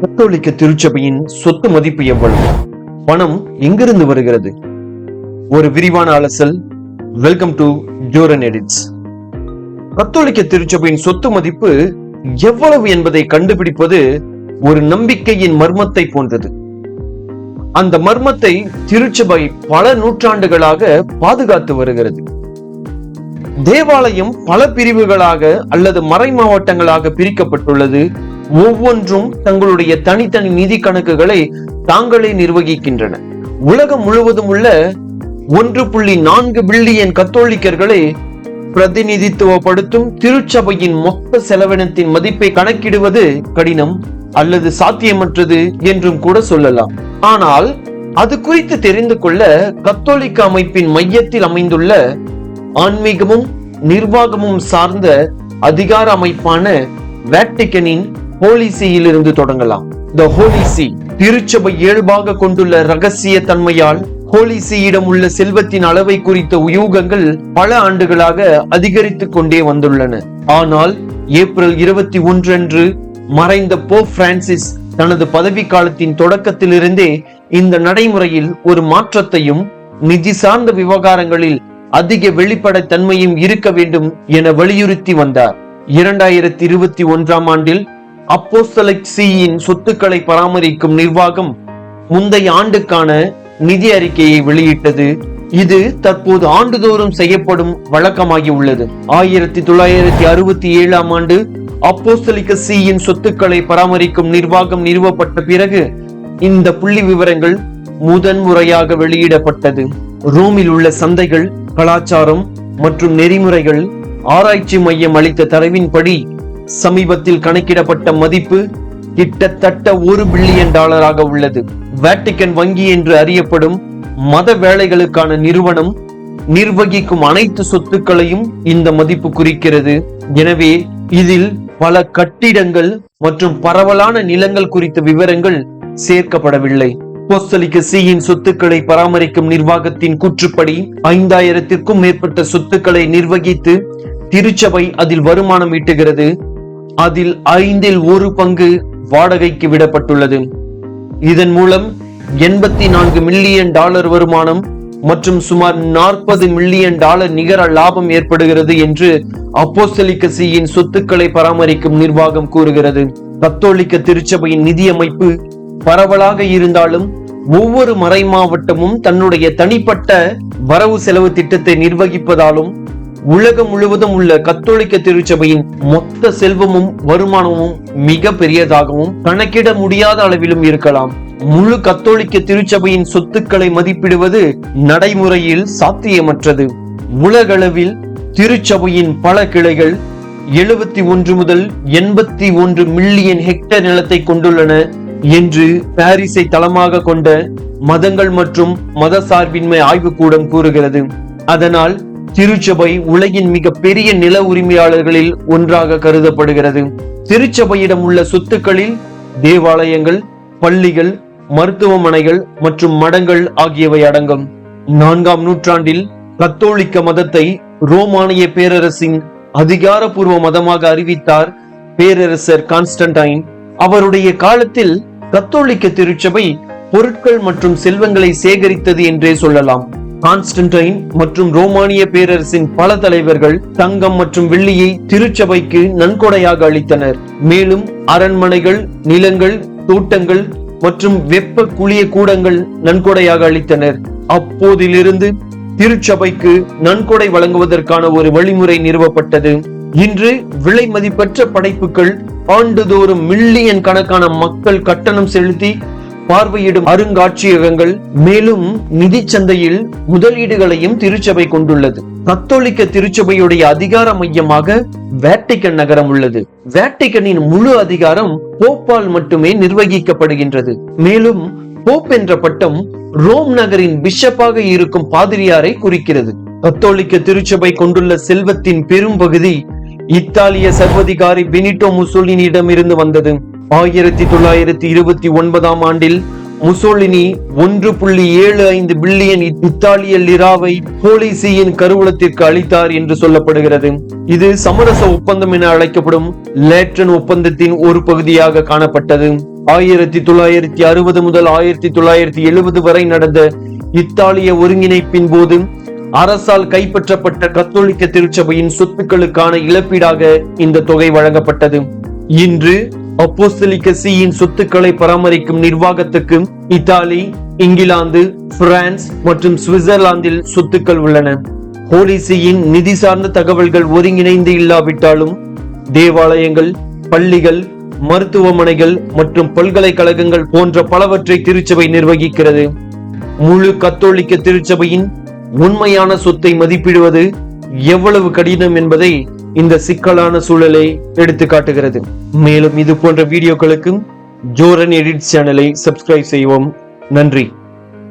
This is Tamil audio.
கத்தோலிக்க திருச்சபையின் சொத்து மதிப்பு எவ்வளவு? பணம் எங்கிருந்து வருகிறது? ஒரு விரிவான அலசல் வெல்கம் டு ஜோரன் எடிட்ஸ் கத்தோலிக்க திருச்சபையின் சொத்து மதிப்பு எவ்வளவு என்பதை கண்டுபிடிப்பது ஒரு நம்பிக்கையின் மர்மத்தை போன்றது. அந்த மர்மத்தை திருச்சபை பல நூற்றாண்டுகளாக பாதுகாத்து வருகிறது. தேவாலயம் பல பிரிவுகளாக அல்லது மறை மாவட்டங்களாக பிரிக்கப்பட்டுள்ளது. ஒவ்வொன்றும் தங்களுடைய தனித்தனி நிதி கணக்குகளை தாங்களே நிர்வகிக்கின்றன. உலகம் முழுவதும் உள்ள ஒன்று புள்ளி நான்கு பில்லியன் கத்தோலிக்கர்களை பிரதிநிதித்துவப்படுத்தும் திருச்சபையின் மொத்த செலவினத்தின் மதிப்பை கணக்கிடுவது கடினம் அல்லது சாத்தியமற்றது என்றும் கூட சொல்லலாம். ஆனால் அது குறித்து தெரிந்து கொள்ள கத்தோலிக்க அமைப்பின் மையத்தில் அமைந்துள்ள ஆன்மீகமும் நிர்வாகமும் சார்ந்த அதிகார அமைப்பான வேட்டிகனின் ஹோலிசியில் இருந்து தொடங்கலாம். த ஹோலிசி திருச்சபை இயல்பாக கொண்டுள்ள ரகசிய தன்மையால் ஹோலிசியிடம் உள்ள செல்வத்தின் அளவை குறித்த உயூகங்கள் பல ஆண்டுகளாக அதிகரித்துக் கொண்டே வந்துள்ளன. ஆனால் ஏப்ரல் இருபத்தி ஒன்று அன்று மறைந்த போ பிரான்சிஸ் தனது பதவி காலத்தின் தொடக்கத்திலிருந்தே இந்த நடைமுறையில் ஒரு மாற்றத்தையும் நிதி சார்ந்த விவகாரங்களில் அதிக வெளிப்படைத்தன்மையும் இருக்க வேண்டும் என வலியுறுத்தி வந்தார். இரண்டாயிரத்தி இருபத்தி ஒன்றாம் ஆண்டில் அப்போஸ்தலக்சியின் சொத்துக்களை பராமரிக்கும் நிர்வாகம் முந்தைய ஆண்டுக்கான நிதி அறிக்கையை வெளியிட்டது. இது தற்போது ஆண்டுதோறும் செய்யப்படும் வழக்கமாகி உள்ளது. ஆயிரத்தி தொள்ளாயிரத்தி அறுபத்தி ஏழாம் ஆண்டு அப்போஸ்தலிக்க சியின் சொத்துக்களை பராமரிக்கும் நிர்வாகம் நிறுவப்பட்ட பிறகு இந்த புள்ளி விவரங்கள் முதன்முறையாக வெளியிடப்பட்டது. ரோமில் உள்ள சந்தைகள் கலாச்சாரம் மற்றும் நெறிமுறைகள் ஆராய்ச்சி மையம் அளித்த தரவின்படி சமீபத்தில் கணக்கிடப்பட்ட மதிப்பு கிட்டத்தட்ட ஒரு பில்லியன் டாலராக உள்ளது. வேட்டிக்கன் வங்கி என்று அறியப்படும் மத வேலைகளுக்கான நிறுவனம் நிர்வகிக்கும் அனைத்து சொத்துக்களையும் இந்த மதிப்பு குறிக்கிறது. எனவே இதில் பல கட்டிடங்கள் மற்றும் பரவலான நிலங்கள் குறித்த விவரங்கள் சேர்க்கப்படவில்லை. போஸ்தலிக்க சியின் சொத்துக்களை பராமரிக்கும் நிர்வாகத்தின் கூற்றுப்படி ஐந்தாயிரத்திற்கும் மேற்பட்ட சொத்துக்களை நிர்வகித்து திருச்சபை அதில் வருமானம் ஈட்டுகிறது. அதில் ஐந்தில் ஒரு பங்கு வாடகைக்கு விடப்பட்டுள்ளது. இதன் மூலம் எண்பத்தி நான்கு மில்லியன் டாலர் வருமானம் மற்றும் சுமார் நாற்பது மில்லியன் டாலர் நிகர லாபம் ஏற்படுகிறது என்று அப்போஸ்தலிக்கசியின் சொத்துக்களை பராமரிக்கும் நிர்வாகம் கூறுகிறது. கத்தோலிக்க திருச்சபையின் நிதி அமைப்பு பரவலாக இருந்தாலும் ஒவ்வொரு மறை மாவட்டமும் தன்னுடைய தனிப்பட்ட வரவு செலவு திட்டத்தை நிர்வகிப்பதாலும் உலகம் முழுவதும் உள்ள கத்தோலிக்க திருச்சபையின் மொத்த செல்வமும் வருமானமும் மிக பெரியதாகவும் கணக்கிட முடியாத அளவிலும் இருக்கலாம். முழு கத்தோலிக்க திருச்சபையின் சொத்துக்களை மதிப்பிடுவது நடைமுறையில் சாத்தியமற்றது. உலகளவில் திருச்சபையின் பல கிளைகள் எழுபத்தி ஒன்று முதல் எண்பத்தி ஒன்று மில்லியன் ஹெக்டேர் நிலத்தை கொண்டுள்ளன என்று பாரிஸை தளமாக கொண்ட மதங்கள் மற்றும் மத சார்பின்மை ஆய்வுக்கூடம் கூறுகிறது. அதனால் திருச்சபை உலகின் மிக பெரிய நில உரிமையாளர்களில் ஒன்றாக கருதப்படுகிறது. திருச்சபையிடம் உள்ள சொத்துக்களில் தேவாலயங்கள் பள்ளிகள் மருத்துவமனைகள் மற்றும் மடங்கள் ஆகியவை அடங்கும். நான்காம் நூற்றாண்டில் கத்தோலிக்க மதத்தை ரோமானிய பேரரசின் அதிகாரப்பூர்வ மதமாக அறிவித்தார் பேரரசர் கான்ஸ்டன்டைன். அவருடைய காலத்தில் கத்தோலிக்க திருச்சபை பொருட்கள் மற்றும் செல்வங்களை சேகரித்தது என்றே சொல்லலாம். கான்ஸ்டன்டைன் மற்றும் ரோமானிய பேரரசின் பல தலைவர்கள் தங்கம் மற்றும் வெள்ளியை திருச்சபைக்கு நன்கொடையாக அளித்தனர். மேலும் அரண்மனைகள் நிலங்கள் தோட்டங்கள் மற்றும் வெப்ப குளிய கூடங்கள் நன்கொடையாக அளித்தனர். அப்போதிலிருந்து திருச்சபைக்கு நன்கொடை வழங்குவதற்கான ஒரு வழிமுறை நிறுவப்பட்டது. இன்று விலை மதிப்பற்ற படைப்புகள் ஆண்டுதோறும் மில்லியன் கணக்கான மக்கள் கட்டணம் செலுத்தி பார்வையிடும் அருங்காட்சியகங்கள் மேலும் நிதி சந்தையில் முதலீடுகளையும் திருச்சபை கொண்டுள்ளது. கத்தோலிக்க திருச்சபையுடைய அதிகார மையமாக வேட்டிக்கன் நகரம் உள்ளது. வேட்டிக்கனின் முழு அதிகாரம் போப்பால் மட்டுமே நிர்வகிக்கப்படுகின்றது. மேலும் போப் என்ற பட்டம் ரோம் நகரின் பிஷப்பாக இருக்கும் பாதிரியாரை குறிக்கிறது. கத்தோலிக்க திருச்சபை கொண்டுள்ள செல்வத்தின் பெரும் பகுதி இத்தாலிய சர்வதிகாரி பெனிட்டோ முசோலினியிடம் இருந்து வந்தது. ஆயிரத்தி தொள்ளாயிரத்தி இருபத்தி ஒன்பதாம் ஆண்டில் முசோலினி ஒன்று புள்ளி ஏழு ஐந்து பில்லியன் இத்தாலிய லிராவை போலிசியின் கருவூலத்திற்கு அளித்தார் என்று சொல்லப்படுகிறது. இது சமரச ஒப்பந்தம் என அழைக்கப்படும் லேட்ரன் ஒப்பந்தத்தின் ஒரு பகுதியாக காணப்பட்டது. ஆயிரத்தி தொள்ளாயிரத்தி அறுபது முதல் ஆயிரத்தி தொள்ளாயிரத்தி எழுபது வரை நடந்த இத்தாலிய ஒருங்கிணைப்பின் போது அரசால் கைப்பற்றப்பட்ட கத்தோலிக்க திருச்சபையின் சொத்துக்களுக்கான இழப்பீடாக இந்த தொகை வழங்கப்பட்டது. இன்று அப்போஸ்தலிக்க சியின் சொத்துக்களை பராமரிக்கும் நிர்வாகத்துக்கு இத்தாலி இங்கிலாந்து பிரான்ஸ் மற்றும் சுவிட்சர்லாந்தில் சொத்துக்கள் உள்ளன. ஹோலிசியின் நிதி சார்ந்த தகவல்கள் ஒருங்கிணைந்து இல்லாவிட்டாலும் தேவாலயங்கள் பள்ளிகள் மருத்துவமனைகள் மற்றும் பல்கலைக்கழகங்கள் போன்ற பலவற்றை திருச்சபை நிர்வகிக்கிறது. முழு கத்தோலிக்க திருச்சபையின் உண்மையான சொத்தை மதிப்பிடுவது எவ்வளவு கடினம் என்பதை இந்த சிக்கலான சூழலை எடுத்து காட்டுகிறது. மேலும் இது போன்ற வீடியோக்களுக்கும் ஜோரன் எடிட் சேனலை சப்ஸ்கிரைப் செய்வோம் நன்றி.